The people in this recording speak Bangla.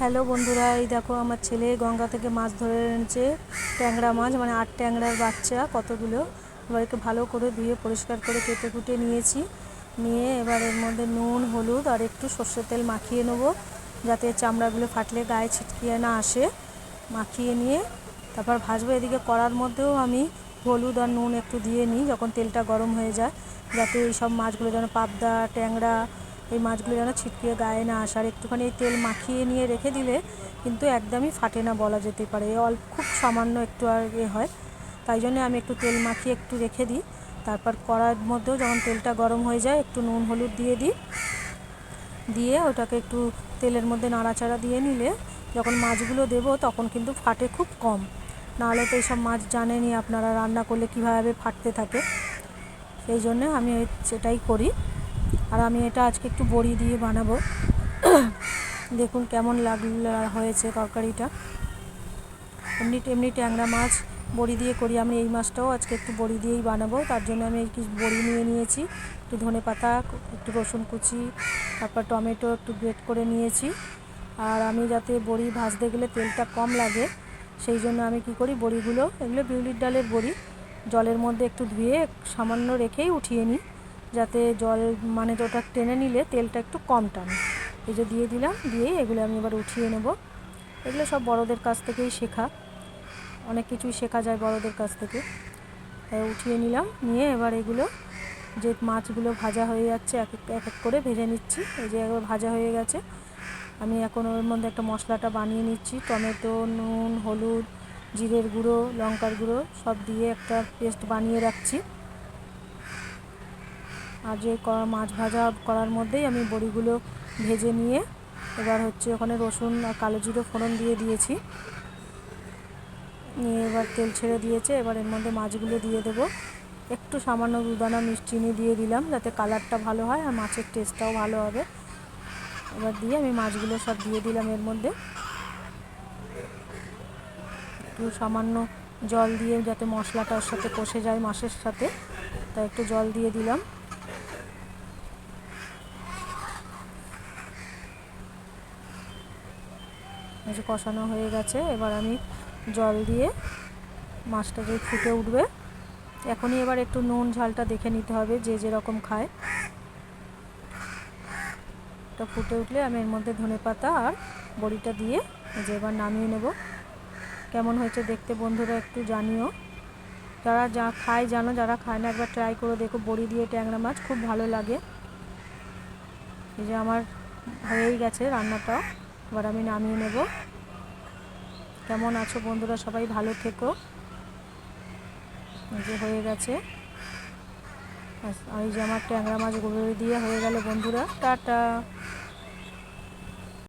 হ্যালো বন্ধুরা, এই দেখো আমার ছেলে গঙ্গা থেকে মাছ ধরে এনেছে, ট্যাংরা মাছ মানে আট ট্যাংরার বাচ্চা কতগুলো এবার একে ভালো করে ধুয়ে পরিষ্কার করে কেটে কুটে নিয়েছি। নিয়ে এবার এর মধ্যে নুন, হলুদ আর একটু সর্ষের তেল মাখিয়ে নেব, যাতে চামড়াগুলো ফাটলে গায়ে ছিটকিয়ে না আসে। মাখিয়ে নিয়ে তারপর ভাজবো, এদিকে কড়ার মধ্যেও আমি হলুদ আর নুন একটু দিয়ে নিই, যখন তেলটা গরম হয়ে যায়, যাতে এই সব মাছগুলো যেন পাবদা, ট্যাংরা এই মাছগুলো যেন ছিটকিয়ে গায়ে না আসার, একটুখানি তেল মাখিয়ে নিয়ে রেখে দিলে কিন্তু একদমই ফাটে না বলা যেতে পারে। অল্প, খুব সামান্য একটু আর এ হয়। তাই জন্য আমি একটু তেল মাখিয়ে একটু রেখে দিই। তারপর কড়ার মধ্যেও যখন তেলটা গরম হয়ে যায়, একটু নুন, হলুদ দিয়ে দিই। দিয়ে ওটাকে একটু তেলের মধ্যে নাড়াচাড়া দিয়ে নিলে যখন মাছগুলো দেবো তখন কিন্তু ফাটে খুব কম। নাহলে তো এইসব মাছ জানেনই আপনারা রান্না করলে কীভাবে ফাটতে থাকে। সেই জন্য আমি সেটাই করি। আর আমি এটা আজকে একটু বড়ি দিয়ে বানাবো। দেখুন কেমন লাগল, হয়েছে তরকারিটা। এমনি এমনি ট্যাংরা মাছ বড়ি দিয়ে করি। আমি এই মাছটাও আজকে একটু বড়ি দিয়েই বানাবো। তার জন্য আমি কি বড়ি নিয়ে নিয়েছি। একটু ধনে পাতা, একটু রসুন কুচি, তারপর টমেটো একটু গ্রেট করে নিয়েছি। আর আমি যাতে বড়ি ভাজতে গেলে তেলটা কম লাগে, সেই জন্য আমি কি করি, বড়িগুলো, এগুলো বিউলির ডালের বড়ি, জলের মধ্যে একটু ধুয়ে সামান্য রেখেই উঠিয়ে নিই। যাতে জল মানে তো ওটা টেনে নিলে তেলটা একটু কম টানে। এই যে দিয়ে দিলাম, দিয়ে এগুলো আমি এবার উঠিয়ে নেব। এগুলো সব বড়োদের কাছ থেকেই শেখা। অনেক কিছুই শেখা যায় বড়দের কাছ থেকে। উঠিয়ে নিলাম, নিয়ে এবার এগুলো যে মাছগুলো ভাজা হয়ে যাচ্ছে, এক এক এক করে ভেজে নিচ্ছি। এই যে একবার ভাজা হয়ে গেছে। আমি এখন ওর মধ্যে একটা মশলাটা বানিয়ে নিচ্ছি। টমেটো, নুন, হলুদ, জিরের গুঁড়ো, লঙ্কার গুঁড়ো সব দিয়ে একটা পেস্ট বানিয়ে রাখছি। আর যে মাছ ভাজা করার মধ্যেই আমি বড়িগুলো ভেজে নিয়ে এবার হচ্ছে ওখানে রসুন আর কালো জিরো ফোড়ন দিয়ে দিয়েছি। নিয়ে এবার তেল ছেড়ে দিয়েছে, এবার এর মধ্যে মাছগুলো দিয়ে দেবো। একটু সামান্য দুদানা মিষ্টি চিনি দিয়ে দিলাম যাতে কালারটা ভালো হয় আর মাছের টেস্টটাও ভালো হবে। এবার দিয়ে আমি মাছগুলো সব দিয়ে দিলাম এর মধ্যে। একটু সামান্য জল দিয়ে যাতে মশলাটা ওর সাথে কষে যায় মাছের সাথে, তাই একটু জল দিয়ে দিলাম। যে কষানো হয়ে গেছে, এবার আমি জল দিয়ে মাছটা যে ফুটে উঠবে। এখনই এবার একটু নুন, ঝালটা দেখে নিতে হবে যে যেরকম খায়। এটা ফুটে উঠলে আমি এর মধ্যে ধনে পাতা আর বড়িটা দিয়ে যে এবার নামিয়ে নেব। কেমন হয়েছে দেখতে বন্ধুরা একটু জানিও। যারা যা খায় জানো, যারা খায় না, একবার ট্রাই করে। দেখো বড়ি দিয়ে ট্যাংরা মাছ খুব ভালো লাগে। এই যে আমার হয়েই গেছে রান্নাটাও। এবার আমি নামিয়ে নেব। কেমন আছো বন্ধুরা? সবাই ভালো থেকো। যে হয়ে গেছে। এই যে আমার ট্যাংরা মাছ গুঁড়ো দিয়ে হয়ে গেল বন্ধুরা। টাটা!